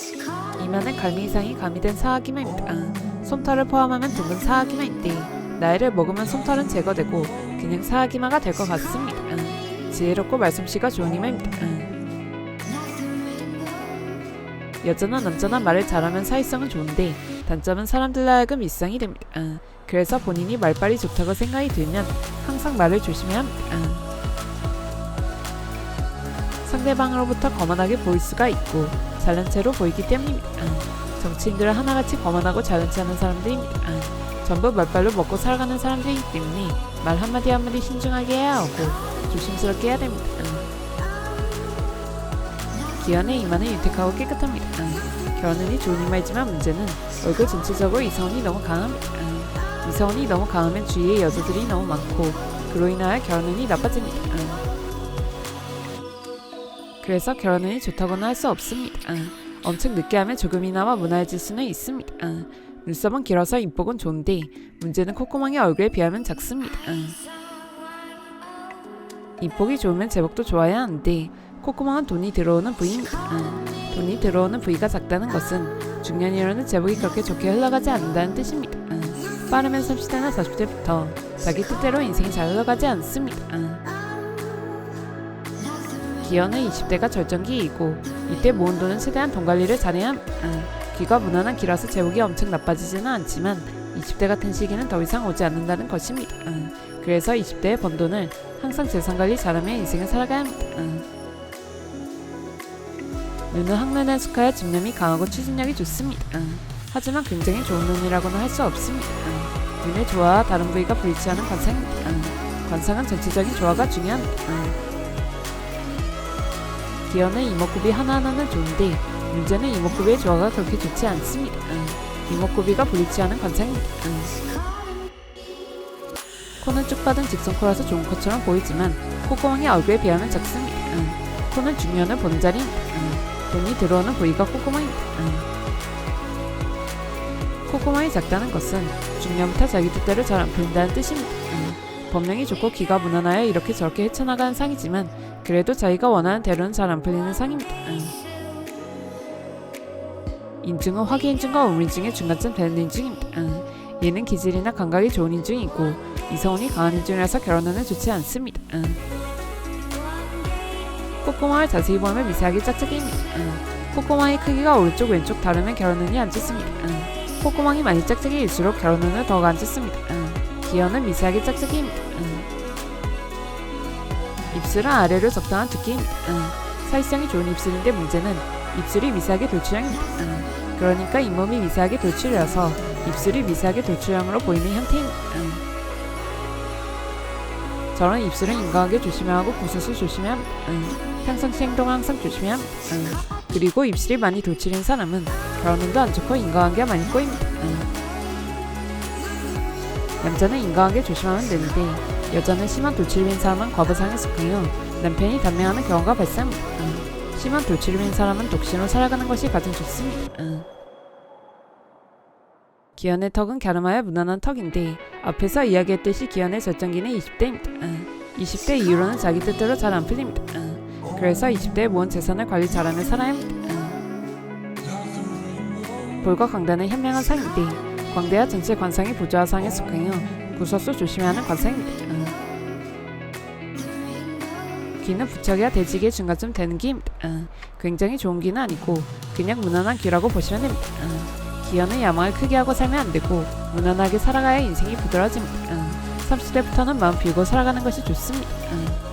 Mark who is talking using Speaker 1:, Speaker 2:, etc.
Speaker 1: 기어는 갈미 이상이 가미된 사하기만입니다. 솜털을 포함하면 둥근 사하기만인데 나이를 먹으면 솜털은 제거되고 그냥 사하기마가 될 것 같습니다. 지혜롭고 말솜씨가 좋은 이마입니다. 여자나 남자나 말을 잘하면 사회성은 좋은데 단점은 사람들로 하여금 일상이 됩니다. 그래서 본인이 말빨이 좋다고 생각이 들면 항상 말을 조심해야 합니다. 상대방으로부터 거만하게 보일 수가 있고 잘난 체로 보이기 때문입니다. 정치인들은 하나같이 거만하고 체 하는 사람들입니다. 전부 말빨로 먹고 살아가는 사람들이기 때문에 말 한마디 한마디 신중하게 해야 하고 조심스럽게 해야 됩니다. 기현의 이마는 유택하고 깨끗합니다. 결혼이 좋은 이마이지만 문제는 얼굴 전체적으로 이성이 너무 강합니다. 이성이 너무 강하면 주위에 여자들이 너무 많고 그로 인하여 결혼운이 나빠집니다. 그래서 결혼운이 좋다고는 할 수 없습니다. 엄청 늦게 하면 조금이나마 무난해질 수는 있습니다. 눈썹은 길어서 인복은 좋은데 문제는 콧구멍이 얼굴에 비하면 작습니다. 인복이 좋으면 제복도 좋아야 하는데 콧구멍은 돈이 들어오는 부위입니다. 돈이 들어오는 부위가 작다는 것은 중년이라는 제복이 그렇게 좋게 흘러가지 않는다는 뜻입니다. 빠르면 30대나 40대부터 자기 뜻대로 인생이 잘 흘러가지 않습니다. 기어는 20대가 절정기이고 이때 모은 돈은 최대한 돈 관리를 잘해야 합니다. 귀가 무난한 기라서 제복이 엄청 나빠지지는 않지만 20대 같은 시기는 더 이상 오지 않는다는 것입니다. 그래서 20대에 번 돈을 항상 재산 관리 잘하며 인생을 살아가야 합니다. 눈은 학년에 속하여 집념이 강하고 추진력이 좋습니다. 하지만 굉장히 좋은 눈이라고는 할 수 없습니다. 눈의 조화와 다른 부위가 불일치하는 관상입니다. 관상은 전체적인 조화가 중요합니다. 기어는 이목구비 하나하나는 좋은데 문제는 이목구비의 조화가 그렇게 좋지 않습니다. 이목구비가 불일치하는 관상입니다. 코는 쭉 뻗은 직선 코라서 좋은 코처럼 보이지만 콧구멍이 얼굴에 비하면 작습니다. 코는 중년을 보는 자리입니다. 돈이 들어오는 부위가 콧구멍입니다. 콧구멍이 작다는 것은 중년부터 자기 뜻대로 잘 안 풀린다는 뜻입니다. 법명이 좋고 귀가 무난하여 이렇게 저렇게 헤쳐나가는 상이지만 그래도 자기가 원하는 대로는 잘 안 풀리는 상입니다. 인중은 화기 인중과 우물 인중의 중간쯤 되는 인중입니다. 얘는 기질이나 감각이 좋은 인중이고 이성운이 강한 인중이라서 결혼은 좋지 않습니다. 콧구멍을 자세히 보면 미세하게 짝짝이입니다. 콧구멍의 크기가 오른쪽 왼쪽 다르면 결혼운이 안 좋습니다. 콧구멍이 많이 짝짝이일수록 결혼운을 더욱 안 좋습니다. 기어는 미세하게 짝짝이입니다. 입술은 아래로 적당한 두께입니다. 사회성이 좋은 입술인데 문제는 입술이 미세하게 돌출형입니다. 그러니까 잇몸이 미세하게 돌출이라서 입술이 미세하게 돌출형으로 보이는 형태입니다. 저런 입술은 인과하게 조심해야 하고 구수수 조심해야 합니다. 평상시 행동 항상 조심해야 합니다. 그리고 입술이 많이 돌출인 사람은 결혼운도 안 좋고 인과관계가 많이 꼬입니다. 남자는 인과관계 조심하면 되는데 여자는 심한 돌출인 사람은 과부상에 속하여 남편이 단명하는 경우가 발생합니다. 심한 돌출인 사람은 독신으로 살아가는 것이 가장 좋습니다. 기현의 턱은 갸름하여 무난한 턱인데 앞에서 이야기했듯이 기현의 절정기는 20대입니다. 20대 이후로는 자기 뜻대로 잘 안 풀립니다. 그래서 20대에 모은 재산을 관리 잘하며 살아야 합니다. 볼과 광대는 현명한 상인데 광대와 전체 관상이 부조화상에 속하여 구설수 조심해야 하는 관상입니다. 귀는 부척이와 대지기의 중간쯤 되는 귀입니다. 굉장히 좋은 귀는 아니고 그냥 무난한 귀라고 보시면 됩니다. 기현은 야망을 크게 하고 살면 안 되고 무난하게 살아가야 인생이 부드러워집니다. 30대부터는 마음 비우고 살아가는 것이 좋습니다.